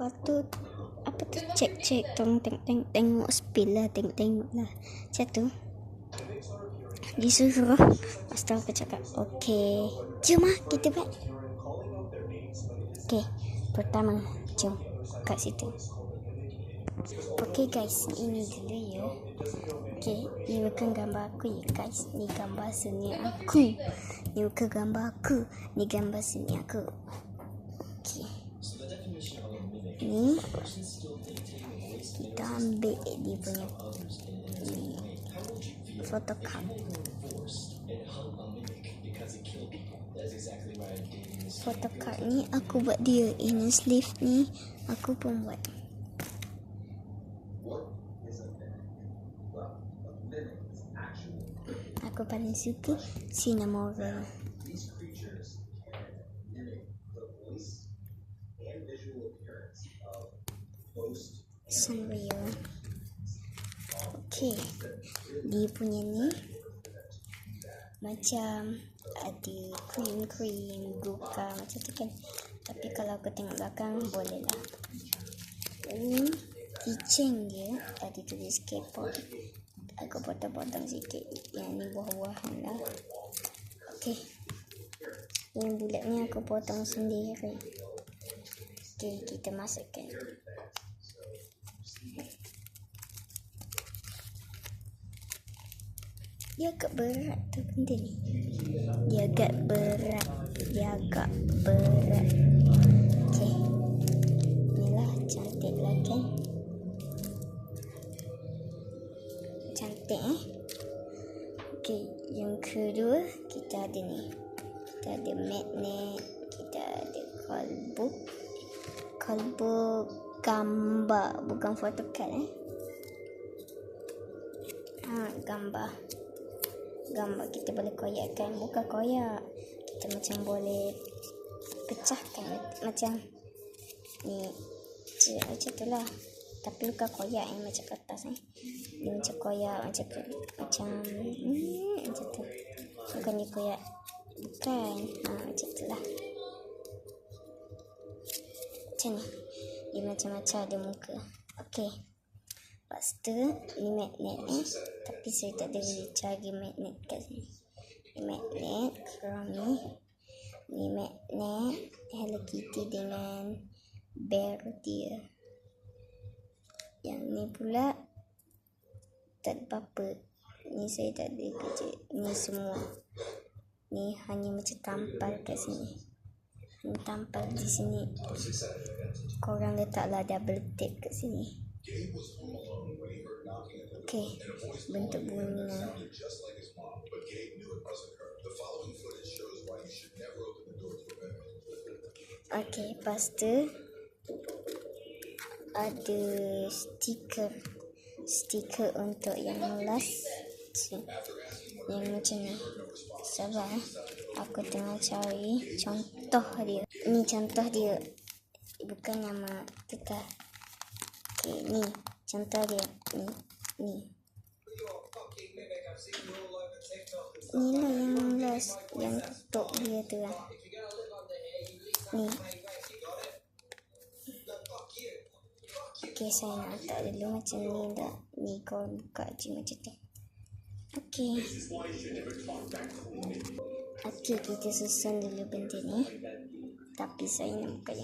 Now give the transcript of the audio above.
Lepas tu apa tu? Cek cek tong teng teng tengok spill lah tengok tengok lah. Macam tu. Disuruh. Lepas tu aku cakap okey jom lah kita buat. Okey pertama jom kat situ. Okey guys ini dulu ya. Okey ni bukan gambar aku ya guys. Ni gambar seni aku. Ni bukan gambar aku. Ni gambar seni aku ni. Kita ambil dia punya ni. Photocard photocard ni aku buat dia. Inner sleeve ni aku pun buat. Aku paling suka cinnamon Sunreal. Okey. Dia punya ni macam ada cream-cream buka macam tu kan. Tapi kalau aku tengok belakang boleh lah. Ini kitchen dia ada tulis K-pop. Aku potong-potong sikit. Yang ni buah-buahan lah. Okey. Yang bulat ni aku potong sendiri. Okey, kita masukkan. Dia agak berat tu benda ni. Dia agak berat. Dia agak berat. Okey. Inilah cantik lah kan. Cantik eh. Okey, yang kedua kita ada ni. Kita ada magnet, kita ada kalbu. Kalbu gambar bukan photocard eh. Ha, gambar. Gambar kita boleh koyakkan. Bukan koyak. Kita macam boleh pecahkan. Macam ni. Macam tu lah. Tapi bukan koyak yang macam kertas eh? Dia macam koyak macam macam hmm, macam tu. Bukan ni koyak. Bukan. Ha, macam tu lah macam ni dia macam-macam ada muka okey Lepas tu, ni magnet eh. Tapi saya tak ada cari magnet kat sini. Ni magnet, kerana ni. Ni magnet, Hello Kitty dengan bear dia. Yang ni pula, tak ada apa-apa. Ni saya tak ada kerja. Ni semua. Ni hanya macam tampal kat sini. Ni tampal di sini. Korang letaklah double tape kat sini. Okey, bentuk bunyinya. Okey, lepas tu ada stiker stiker untuk yang last yang macam ni. Sabar aku tengah cari contoh dia. Ni contoh dia. Bukan nama kita okay, ni. Contoh dia. Ni ni. Ni lah yang last yang top dia tu lah. Ni. Okay, saya nak letak dulu macam ni dah. Ni kau buka je macam tu. Okay. Okay, kita susun dulu benda ni. Tapi saya nak buka yang